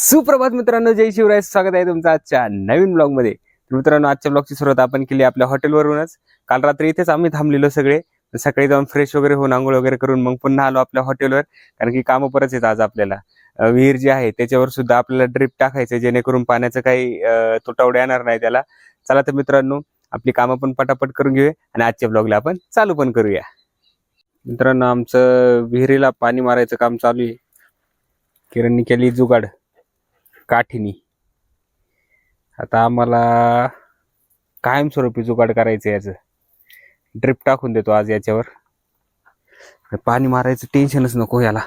सुप्रभात मित्रांनो जय शिवराय. स्वागत आहे तुमचं आजच्या नवीन ब्लॉगमध्ये तर मित्रांनो आजच्या ब्लॉगची सुरुवात आपण केली आपल्या हॉटेलवरूनच काल रात्री इथेच आम्ही थांबलेलो सगळे. सकाळी जाऊन फ्रेश वगैरे होऊन आंघोळ वगैरे करून मग पुन्हा आलो आपल्या हॉटेलवर कारण की कामं परत येत आज आपल्याला. विहीर जी आहे त्याच्यावर सुद्धा आपल्याला ड्रिप टाकायचं जेणेकरून पाण्याचं काही अं, तुटवडा येणार नाही त्याला. चला तर मित्रांनो आपली कामं पण पटापट करून घेऊया आणि आजच्या ब्लॉगला आपण चालू पण करूया. मित्रांनो आमचं विहिरीला पाणी मारायचं काम चालू आहे. किरणनी केली जुगाड. काठीनी आता आम्हाला कायमस्वरूपी जुगाड करायचं याचं. ड्रिप टाकून देतो आज याच्यावर. पाणी मारायचं टेन्शनच नको याला.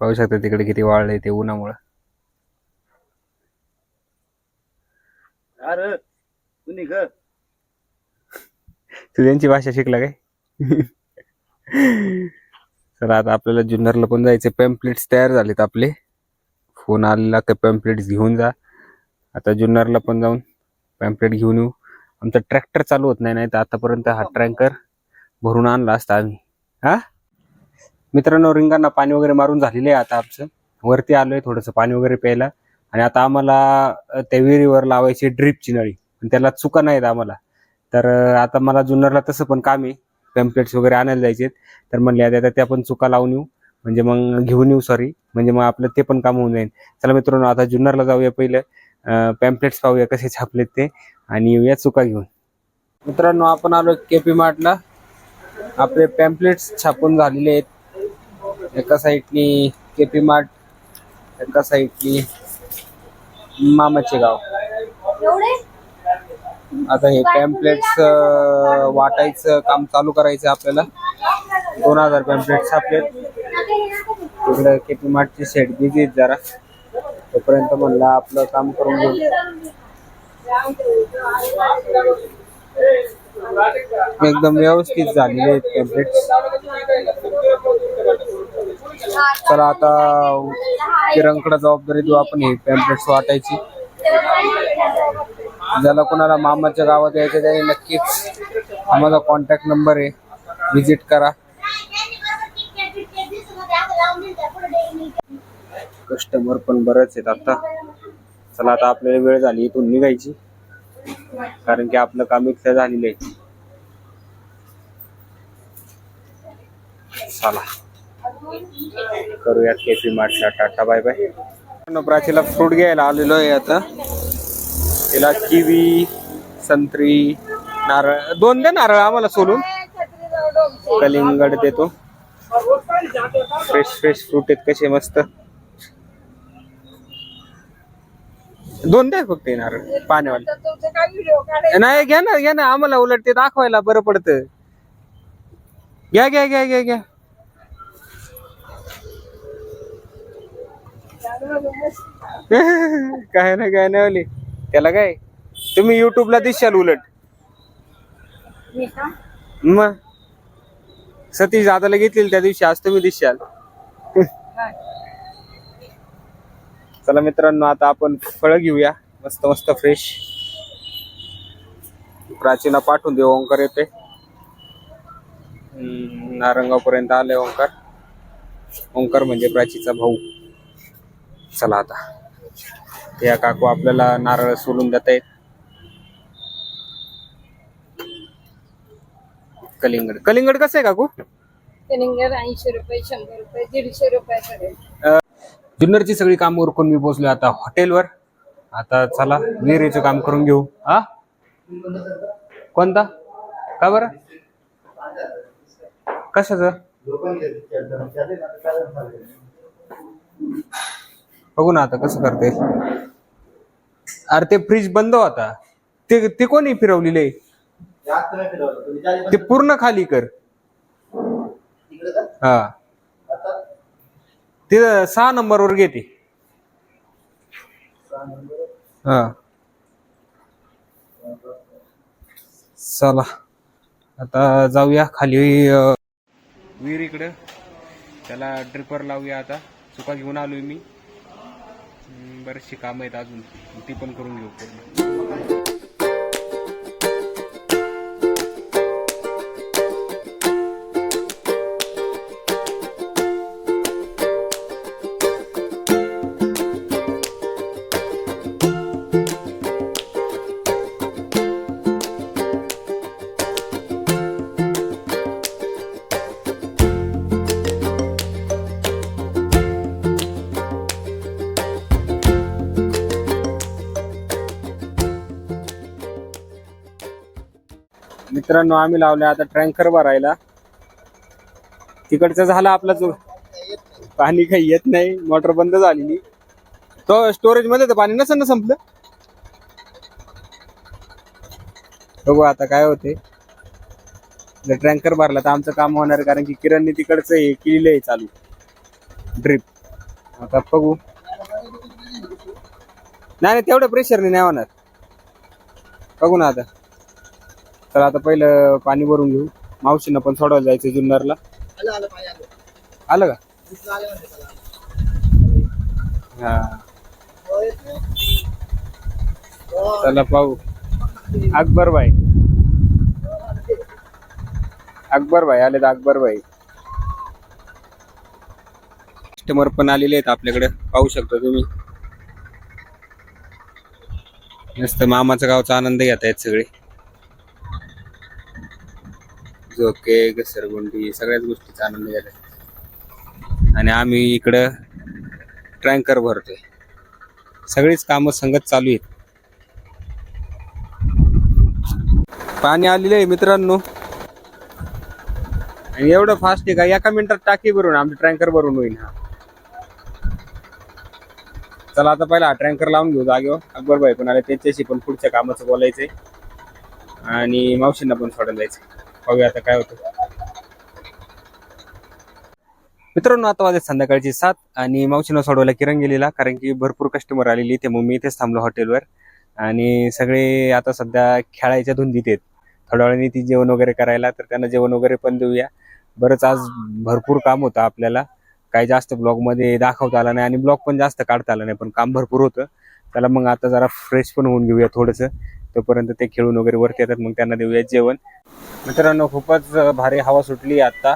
पाहू शकता तिकडे किती वाळलंय ते उन्हामुळं. तू त्यांची भाषा शिकला काय? तर आता आपल्याला जुन्नरला पण जायचे पॅम्पलेट्स तयार झालेत आपले. फोन आलेला ते पॅम्पलेट्स घेऊन जा. आता जुन्नरला पण जाऊन पॅम्पलेट घेऊन येऊ. आमचा ट्रॅक्टर चालू होत नाही नाही तर आतापर्यंत हा ट्रँकर भरून आणला असता आम्ही. हा? मित्रांनो रिंगांना पाणी वगैरे मारून झालेलं आहे आता आमचं. वरती आलोय थोडंसं पाणी वगैरे प्यायला. आणि आता आम्हाला त्या विहिरीवर लावायची ड्रीपची नळी पण त्याला चुका नाहीत आम्हाला. तर आता मला जुन्नरला तसं पण काम आहे. पॅम्पलेट्स वगैरे आणायला जायचे तर म्हणले आता त्या पण चुका लावून येऊ. म्हणजे मग घेऊन येऊ सॉरी म्हणजे मग आपलं ते पण काम होऊन जाईल. चला मित्रांनो आता जुन्नरला जाऊया पहिलं. पॅम्पलेट्स पाहूया कसे छापलेत ते आणि येऊया चुका घेऊन. मित्रांनो आपण आलो केपी मार्टला आपले पॅम्पलेट्स छापून झालेले आहेत. एका साईडनी केपी मार्ट एका साईडनी मामाचे गाव. आता हे पॅम्पलेट्स वाटायचं काम चालू करायचं आपल्याला. दोन हजार पॅम्पलेट छापले तिकडे केपी मार्टची शेड बिझी जरा. तोपर्यंत म्हणलं आपलं काम करून घेऊ. एकदम व्यवस्थित झालेले आहेत पॅम्पलेट्स चला आता किरणकडे जबाबदारी देऊ आपण हे पॅम्पलेट्स वाटायची. ज्याला कोणाला मामाच्या गावात यायचं त्याने नक्कीच आम्हाला कॉन्टॅक्ट नंबर आहे. विजिट करा. कस्टमर पण बरेच आहेत आता. चला आता आपल्याला वेळ झाली इथून निघायची. कारण की आपलं काम इथलं झालेलं आहे. चला. करूया केपी मार्टला टाटा बाय बाय प्राचीला फ्रूट घ्यायला आलेलो आहे आता. तिला किवी संत्री नारळ दोन द्या नारळ आम्हाला सोडून कलिंगड देतो. फ्रेश फ्रेश फ्रूट आहेत कसे मस्त. दोन द्या फक्त येणार नारळ पाण्यावाले. नाही घ्या ना घ्या ना आम्हाला उलट ते दाखवायला बरं पडतं. घ्या घ्या घ्या घ्या घ्या. काय ना काय नाही त्याला काय? तुम्ही युट्यूबला दिसाल उलट. मग सतीश दादाला घेतलेली त्या दिवशी आज तुम्ही दिसाल चला मित्रांनो आता आपण फळं घेऊया. मस्त मस्त फ्रेश प्राचीला पाठवून देऊ ओंकार येते नारंगाव पर्यंत आले ओंकार. ओंकार म्हणजे प्राचीचा भाऊ. चला आता. या काकू आपल्याला नारळ सोलून देत आहेत. कलिंगड. कलिंगड कसं आहे काकू? कलिंगड ऐंशी रुपये शंभर रुपये दीडशे रुपयाकडे जुन्नरची सगळी काम उरकून मी पोहोचलो आता हॉटेलवर. आता चला विहिरीचं काम करून घेऊ. हा? कोणता? का बरं? कशाच? बघू ना आता कसं करते अरे ते फ्रीज बंद होता. ते ते कोणी फिरवलेले? ते पूर्ण खाली कर. हा. ते सहा नंबर वर घेते हा. चला. आता जाऊया खाली विहीर इकडं. त्याला ड्रिपर लावूया आता. चुका घेऊन आलोय मी. बरेचशी कामं आहेत अजून. ती पण करून घेऊ पूर्ण मित्रांनो आम्ही लावले आता ट्रँकर भरायला तिकडचं झालं आपला जो पाणी काही येत नाही मोटर बंद झालेली. तो स्टोरेजमध्ये तर पाणी नसेल ना संपलं? बघू आता काय होते जर ट्रँकर भरला तर आमचं काम होणार कारण की किरणने तिकडचं हे केलेलं आहे चालू. ड्रिप आता बघू. नाही नाही तेवढं प्रेशरने नाही होणार. बघू ना आता. तर आता पहिलं पाणी भरून घेऊ. मावशीनं पण सोडवायला जायचं जुन्नरला. आलं का? हा. चला पाहू. अकबर भाई. अकबर भाई आले तर अकबर भाई. कस्टमर पण आलेले आहेत आपल्याकडे. पाहू शकता तुम्ही. नुसतं मामाच्या गावचा आनंद घेत आहेत सगळे. झोके घसरगुंडी सगळ्याच गोष्टीचा आनंद झाला आणि आम्ही इकडं ट्रँकर भरतोय. सगळीच कामं संगत चालू आहेत. पाणी आलेलं आहे मित्रांनो. आणि एवढं फास्ट आहे का? एका मिनिटात टाकी भरून आमचं ट्रँकर भरून होईल हा. चला आता पहिला ट्रँकर लावून घेऊ जागेवर. अकबर भाई पण आले त्यांच्याशी पण पुढच्या कामाचं बोलायचंय. आणि मावशींना पण सोडायला जायचं बघूया आता काय होतं. मित्रांनो आता वाजत संध्याकाळची सात आणि मावशीनं सोडवायला किरण गेलेला कारण की भरपूर कस्टमर आलेली ते मग मी इथेच थांबलो हॉटेलवर आणि सगळे आता सध्या खेळायच्या धुंदीत आहेत. थोड्या वेळाने ती जेवण वगैरे करायला तर त्यांना जेवण वगैरे पण देऊया. बरंच आज भरपूर काम होतं आपल्याला. काही जास्त ब्लॉगमध्ये दाखवता आला नाही आणि ब्लॉग पण जास्त काढता आला नाही पण काम भरपूर होतं. त्याला मग आता जरा फ्रेश पण होऊन घेऊया थोडंसं. तोपर्यंत ते खेळून वगैरे वरती येतात मग त्यांना देऊया जेवण. मित्रांनो खूपच भारी हवा सुटली आता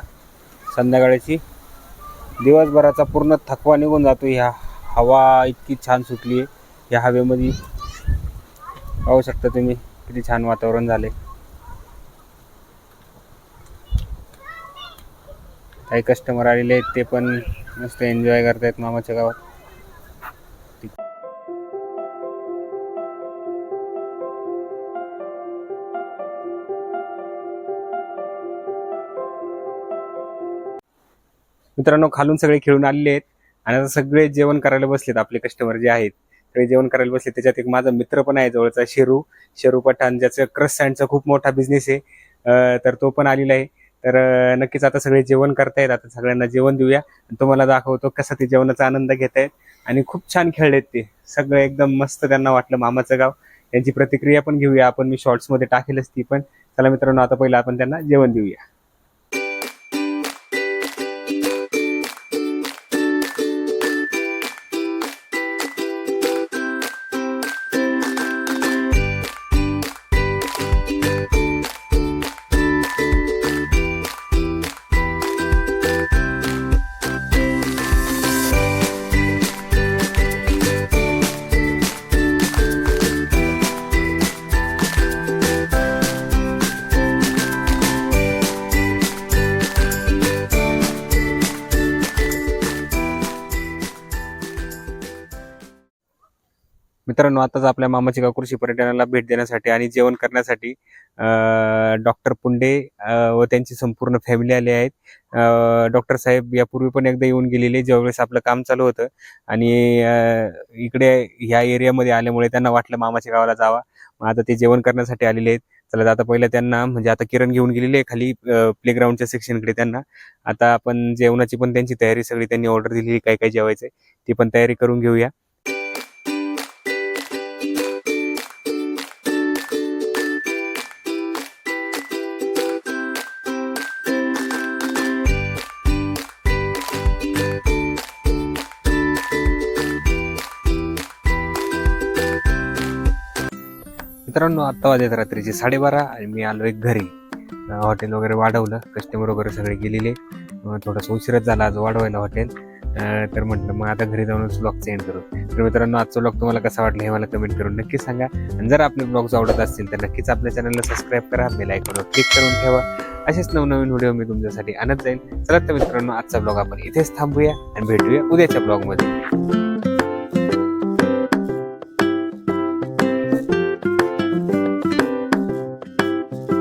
संध्याकाळची. दिवसभराचा पूर्ण थकवा निघून जातो ह्या. हवा इतकी छान सुटली आहे. ह्या हवेमध्ये पाहू शकता तुम्ही किती छान वातावरण झाले काही कस्टमर आलेले आहेत ते पण मस्त एन्जॉय करतायत मामाच्या गावात. मित्रांनो खालून सगळे खेळून आलेले आहेत आणि आता सगळे जेवण करायला बसलेत आपले कस्टमर जे आहेत. सगळे जेवण करायला बसले त्याच्यात एक माझा मित्र पण आहे जवळचा शेरू. शेरू पठाण ज्याचं क्रस सँडचा खूप मोठा बिझनेस आहे. तर तो पण आलेला आहे. तर नक्कीच आता सगळे जेवण करतायत. आता सगळ्यांना जेवण देऊया. आणि तुम्हाला दाखवतो कसा ते जेवणाचा आनंद घेत आहेत आणि खूप छान खेळलेत ते. सगळं एकदम मस्त त्यांना वाटलं मामाचं गाव. यांची प्रतिक्रिया पण घेऊया आपण. मी शॉर्ट्समध्ये टाकेलच ती पण. चला मित्रांनो आता पहिलं आपण त्यांना जेवण देऊया. मित्रांनो आताच आपल्या मामाची गाव कृषी पर्यटनाला भेट देण्यासाठी आणि जेवण करण्यासाठी डॉक्टर पुंडे व त्यांची संपूर्ण फॅमिली आली आहेत. डॉक्टर साहेब यापूर्वी पण एकदा येऊन गेलेले ज्यावेळेस आपलं काम चालू होतं. आणि इकडे ह्या एरियामध्ये आल्यामुळे त्यांना वाटलं मामाच्या गावाला जावा. मग आता ते जेवण करण्यासाठी आलेले आहेत. चला आता पहिलं त्यांना म्हणजे आता किरण घेऊन गेलेले आहे खाली प्लेग्राऊंडच्या सेक्शनकडे त्यांना. आता आपण जेवणाची पण त्यांची तयारी सगळी त्यांनी ऑर्डर दिलेली काय काय जेवायचंय ती पण तयारी करून घेऊया. मित्रांनो आत्ता वाजत रात्रीचे साडेबारा आणि मी आलो एक घरी. हॉटेल वगैरे वाढवलं कस्टमर वगैरे सगळे गेलेले. अं, थोडासा उशीरच झाला आज वाढवायला हॉटेल तर म्हटलं मग आता घरी जाऊनच ब्लॉग एंड करू. तर मित्रांनो आजचा ब्लॉग तुम्हाला कसा वाटला हे मला कमेंट करून नक्की सांगा. आणि जर आपले ब्लॉग्स आवडत असतील तर नक्कीच आपल्या चॅनलला सबस्क्राईब करा. बेल आयकॉनवर क्लिक करून ठेवा. असेच नवनवीन व्हिडिओ मी तुमच्यासाठी आणत जाईल चला तर मित्रांनो आजचा ब्लॉग आपण इथेच थांबूया आणि भेटूया उद्याच्या ब्लॉगमध्ये